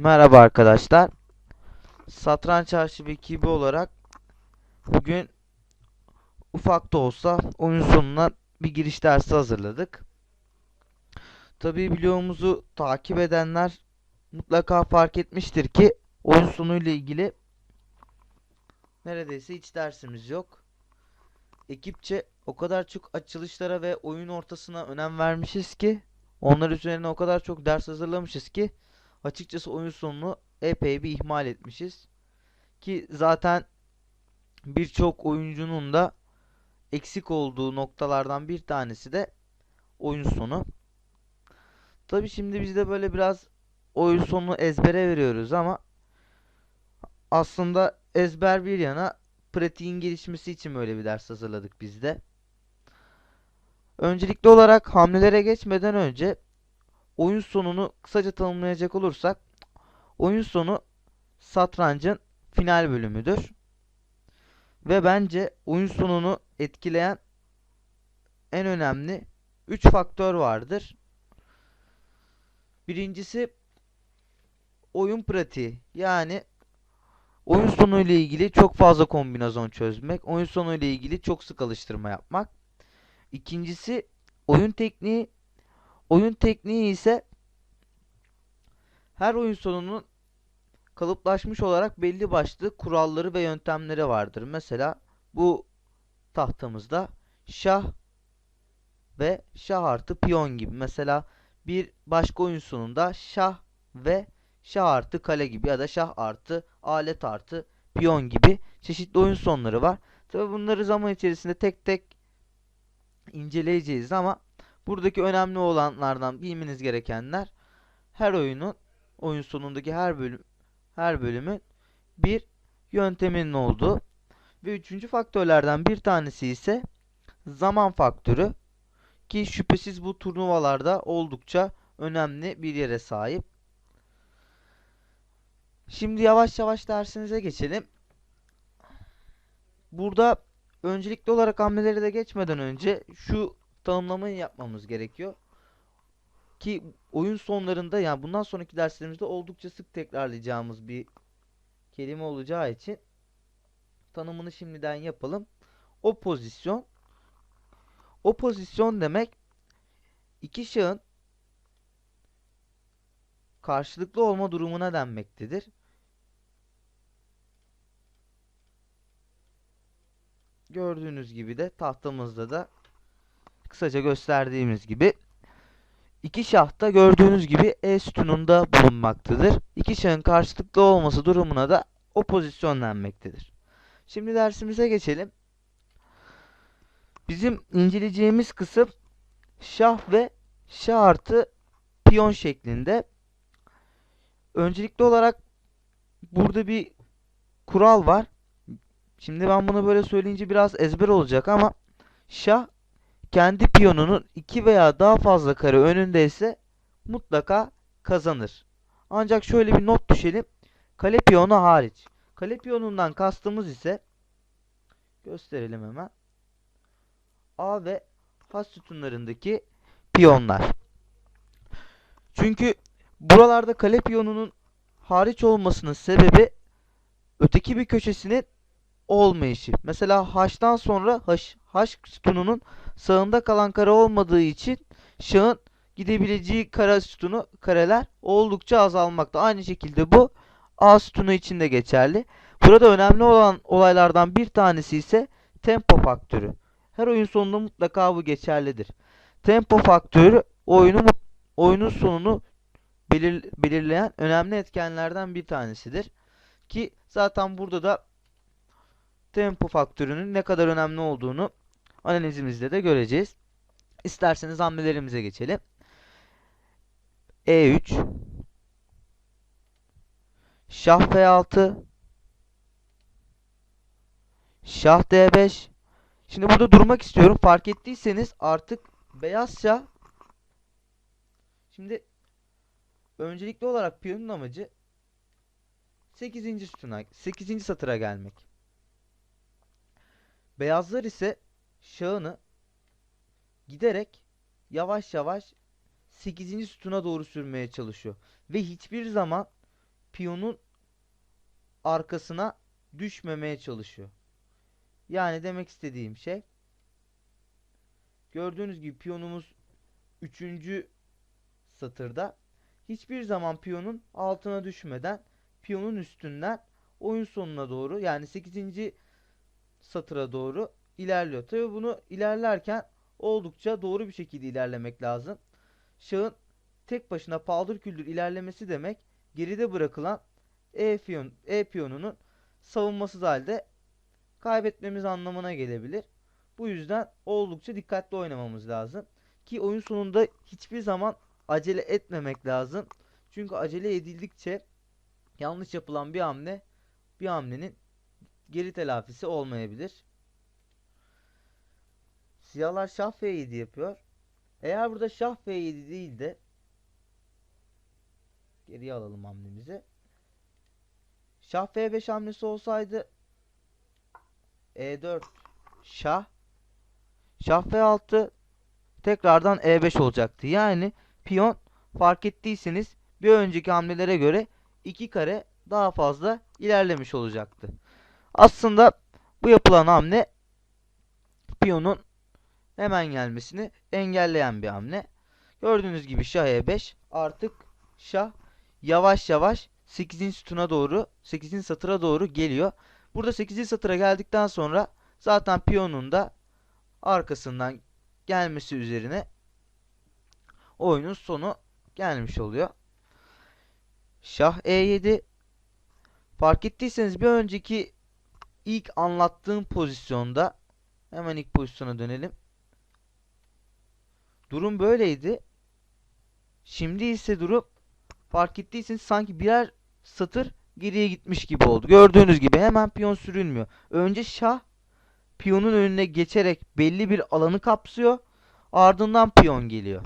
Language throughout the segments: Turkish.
Merhaba arkadaşlar. Satranç Arşivi ekibi olarak bugün ufak da olsa oyun sonuna bir giriş dersi hazırladık. Tabii videomuzu takip edenler mutlaka fark etmiştir ki oyun sonu ile ilgili neredeyse hiç dersimiz yok. Ekipçe o kadar çok açılışlara ve oyun ortasına önem vermişiz ki onlar üzerine o kadar çok ders hazırlamışız ki açıkçası oyun sonunu epey bir ihmal etmişiz. Ki zaten birçok oyuncunun da eksik olduğu noktalardan bir tanesi de oyun sonu. Tabi şimdi biz de böyle biraz oyun sonunu ezbere veriyoruz ama aslında ezber bir yana pratiğin gelişmesi için böyle bir ders hazırladık biz de. Öncelikli olarak hamlelere geçmeden önce oyun sonunu kısaca tanımlayacak olursak oyun sonu satrancın final bölümüdür. Ve bence oyun sonunu etkileyen en önemli 3 faktör vardır. Birincisi oyun pratiği. Yani oyun sonu ile ilgili çok fazla kombinasyon çözmek, oyun sonu ile ilgili çok sık alıştırma yapmak. İkincisi oyun tekniği. Oyun tekniği ise her oyun sonunun kalıplaşmış olarak belli başlı kuralları ve yöntemleri vardır. Mesela bu tahtamızda şah ve şah artı piyon gibi. Mesela bir başka oyun sonunda şah ve şah artı kale gibi ya da şah artı alet artı piyon gibi çeşitli oyun sonları var. Tabi bunları zaman içerisinde tek tek inceleyeceğiz ama buradaki önemli olanlardan bilmeniz gerekenler her oyunun oyun sonundaki her bölüm her bölümün bir yönteminin olduğu ve üçüncü faktörlerden bir tanesi ise zaman faktörü ki şüphesiz bu turnuvalarda oldukça önemli bir yere sahip. Şimdi yavaş yavaş dersinize geçelim. Burada öncelikli olarak hamleleri de geçmeden önce şu tanımlamayı yapmamız gerekiyor. Ki oyun sonlarında yani bundan sonraki derslerimizde oldukça sık tekrarlayacağımız bir kelime olacağı için tanımını şimdiden yapalım. O pozisyon o pozisyon demek iki şahın karşılıklı olma durumuna denmektedir. Gördüğünüz gibi de tahtamızda da kısaca gösterdiğimiz gibi iki şah da gördüğünüz gibi E sütununda bulunmaktadır. İki şahın karşılıklı olması durumuna da o pozisyon denmektedir. Şimdi dersimize geçelim. Bizim inceleyeceğimiz kısım şah ve şah artı piyon şeklinde. Öncelikli olarak burada bir kural var. Şimdi ben bunu böyle söyleyince biraz ezber olacak ama şah kendi piyonunun iki veya daha fazla kare önündeyse mutlaka kazanır. Ancak şöyle bir not düşelim. Kale piyonu hariç. Kale piyonundan kastımız ise gösterelim hemen. A ve H sütunlarındaki piyonlar. Çünkü buralarda kale piyonunun hariç olmasının sebebi öteki bir köşesinin olmayışı. Mesela H'tan sonra H, H sütununun sağında kalan kare olmadığı için şahın gidebileceği kare sütunu kareler oldukça azalmakta. Aynı şekilde bu A sütunu için de geçerli. Burada önemli olan olaylardan bir tanesi ise tempo faktörü. Her oyun sonunda mutlaka bu geçerlidir. Tempo faktörü oyunu oyunun sonunu belir, belirleyen önemli etkenlerden bir tanesidir. Ki zaten burada da tempo faktörünün ne kadar önemli olduğunu analizimizde de göreceğiz. İsterseniz hamlelerimize geçelim. E3 Şah F6 Şah D5 Şimdi burada durmak istiyorum. Fark ettiyseniz artık beyaz şah Şimdi öncelikli olarak piyonun amacı 8. sütuna 8. satıra gelmek. Beyazlar ise şahını giderek yavaş yavaş 8. sütuna doğru sürmeye çalışıyor. Ve hiçbir zaman piyonun arkasına düşmemeye çalışıyor. Yani demek istediğim şey gördüğünüz gibi piyonumuz 3. satırda hiçbir zaman piyonun altına düşmeden piyonun üstünden oyun sonuna doğru yani 8. satıra doğru ilerliyor. Tabi bunu ilerlerken oldukça doğru bir şekilde ilerlemek lazım. Şahın tek başına paldır küldür ilerlemesi demek geride bırakılan E, piyon, e piyonunun savunmasız halde kaybetmemiz anlamına gelebilir. Bu yüzden oldukça dikkatli oynamamız lazım. Ki oyun sonunda hiçbir zaman acele etmemek lazım. Çünkü acele edildikçe yanlış yapılan bir hamle bir hamlenin geri telafisi olmayabilir. Siyahlar şah F7 yapıyor. Eğer burada şah F7 değil de geriye alalım hamlemizi. Şah F5 hamlesi olsaydı E4 şah Şah F6 tekrardan E5 olacaktı. Yani piyon fark ettiyseniz bir önceki hamlelere göre 2 kare daha fazla ilerlemiş olacaktı. Aslında bu yapılan hamle piyonun hemen gelmesini engelleyen bir hamle. Gördüğünüz gibi şah E5 artık şah yavaş yavaş 8. sütuna doğru 8. satıra doğru geliyor. Burada 8. satıra geldikten sonra zaten piyonun da arkasından gelmesi üzerine oyunun sonu gelmiş oluyor. Şah E7 fark ettiyseniz bir önceki ilk anlattığım pozisyonda hemen ilk pozisyona dönelim. Durum böyleydi. Şimdi ise durum fark ettiyseniz sanki birer satır geriye gitmiş gibi oldu. Gördüğünüz gibi hemen piyon sürülmüyor. Önce şah piyonun önüne geçerek belli bir alanı kapsıyor. Ardından piyon geliyor.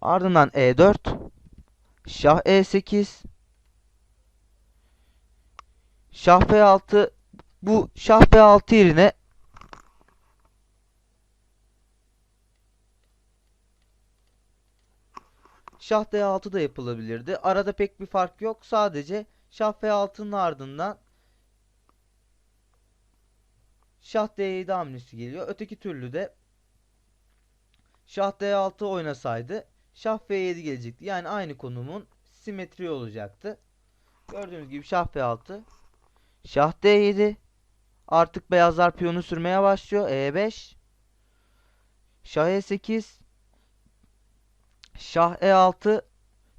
Ardından E4 Şah E8 Şah F6 bu Şah F6 yerine Şah D6 da yapılabilirdi. Arada pek bir fark yok. Sadece Şah F6'nın ardından Şah D7 hamlesi geliyor. Öteki türlü de Şah D6 oynasaydı Şah F7 gelecekti. Yani aynı konumun simetri olacaktı. Gördüğünüz gibi Şah F6 Şah D7 Artık beyazlar piyonu sürmeye başlıyor. E5 Şah E8 Şah E6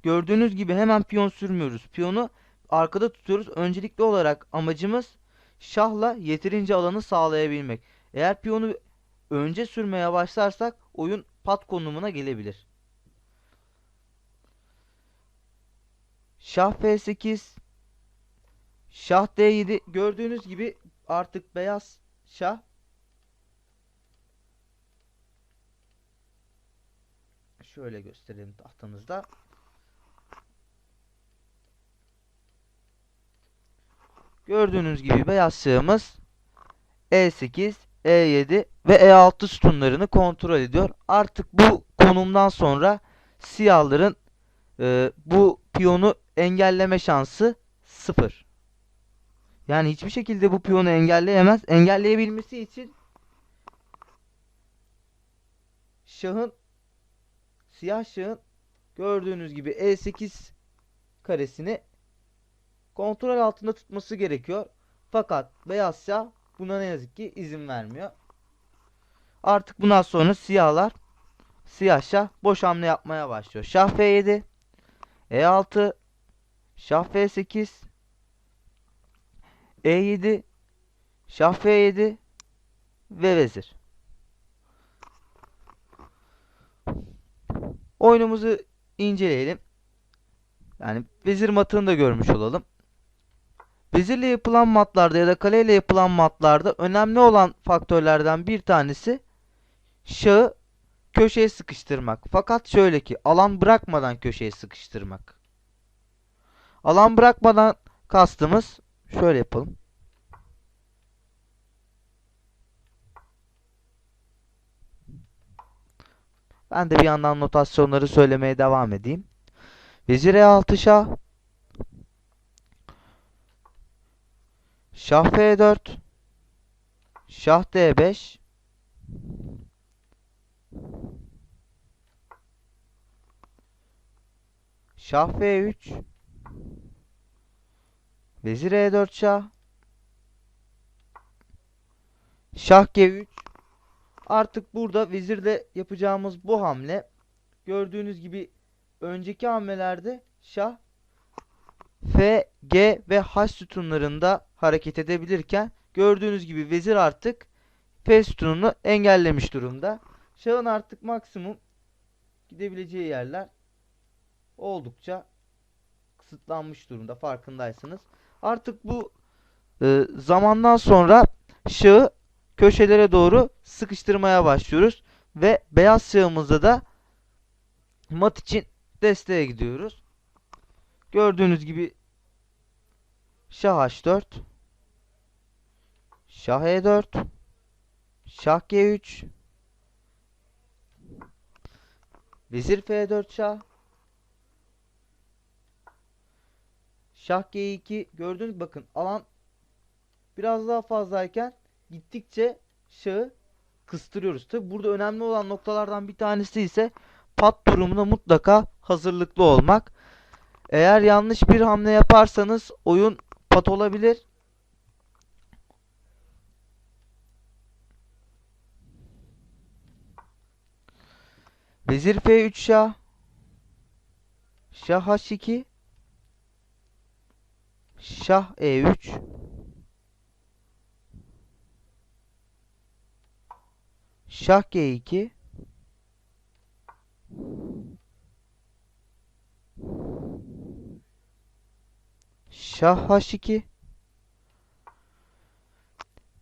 Gördüğünüz gibi hemen piyon sürmüyoruz. Piyonu arkada tutuyoruz. Öncelikli olarak amacımız şahla yeterince alanı sağlayabilmek. Eğer piyonu önce sürmeye başlarsak oyun pat konumuna gelebilir. Şah F8 Şah D7 gördüğünüz gibi artık beyaz şah şöyle gösterelim tahtamızda. Gördüğünüz gibi beyaz şahımız E8, E7 ve E6 sütunlarını kontrol ediyor. Artık bu konumdan sonra siyahların e, bu piyonu engelleme şansı sıfır. Yani hiçbir şekilde bu piyonu engelleyemez. Engelleyebilmesi için şahın siyah şahın gördüğünüz gibi E8 karesini kontrol altında tutması gerekiyor. Fakat beyaz şah buna ne yazık ki izin vermiyor. Artık bundan sonra siyahlar siyah şah boş hamle yapmaya başlıyor. Şah F7 E6 Şah F8 E7 Şah F7 ve vezir. Oyunumuzu inceleyelim. Yani vezir matını da görmüş olalım. Vezirle yapılan matlarda ya da kaleyle yapılan matlarda önemli olan faktörlerden bir tanesi şahı köşeye sıkıştırmak. Fakat şöyle ki alan bırakmadan köşeye sıkıştırmak. Alan bırakmadan kastımız şöyle yapalım. Ben de bir yandan notasyonları söylemeye devam edeyim. Vezir E6 şah. Şah F4. Şah D5. Şah F3. Vezir E4 şah. Şah G3. Artık burada vezirde yapacağımız bu hamle gördüğünüz gibi önceki hamlelerde şah F, G ve H sütunlarında hareket edebilirken gördüğünüz gibi vezir artık F sütununu engellemiş durumda. Şahın artık maksimum gidebileceği yerler oldukça kısıtlanmış durumda farkındaysanız. Artık bu e, zamandan sonra şahı köşelere doğru sıkıştırmaya başlıyoruz ve beyaz şahımızda da mat için desteğe gidiyoruz. Gördüğünüz gibi Şah H4 Şah E4 Şah G3 Vezir F4 Şah Şah G2 gördüğünüz bakın alan biraz daha fazlayken gittikçe şahı kıstırıyoruz. Tabi burada önemli olan noktalardan bir tanesi ise pat durumuna mutlaka hazırlıklı olmak. Eğer yanlış bir hamle yaparsanız oyun pat olabilir. Vezir F3 şah. Şah H2. Şah E3. Şah G2. Şah H2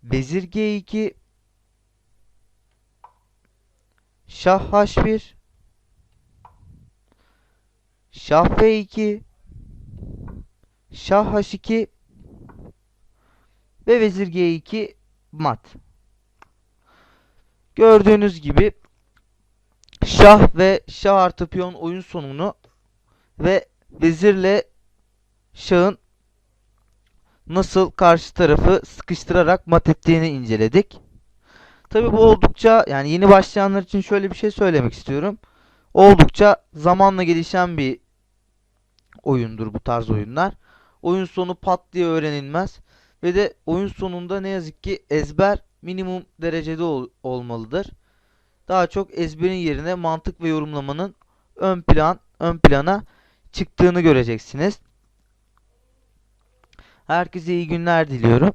Vezir G2 Şah H1 Şah F2 Şah H2 ve Vezir G2 mat. Gördüğünüz gibi Şah ve Şah artı piyon oyun sonunu ve vezirle Şah'ın nasıl karşı tarafı sıkıştırarak mat ettiğini inceledik. Tabi bu oldukça yani yeni başlayanlar için şöyle bir şey söylemek istiyorum. Oldukça zamanla gelişen bir oyundur bu tarz oyunlar. Oyun sonu pat diye öğrenilmez. Ve de oyun sonunda ne yazık ki ezber minimum derecede ol olmalıdır. Daha çok ezberin yerine mantık ve yorumlamanın ön plan ön plana çıktığını göreceksiniz. Herkese iyi günler diliyorum.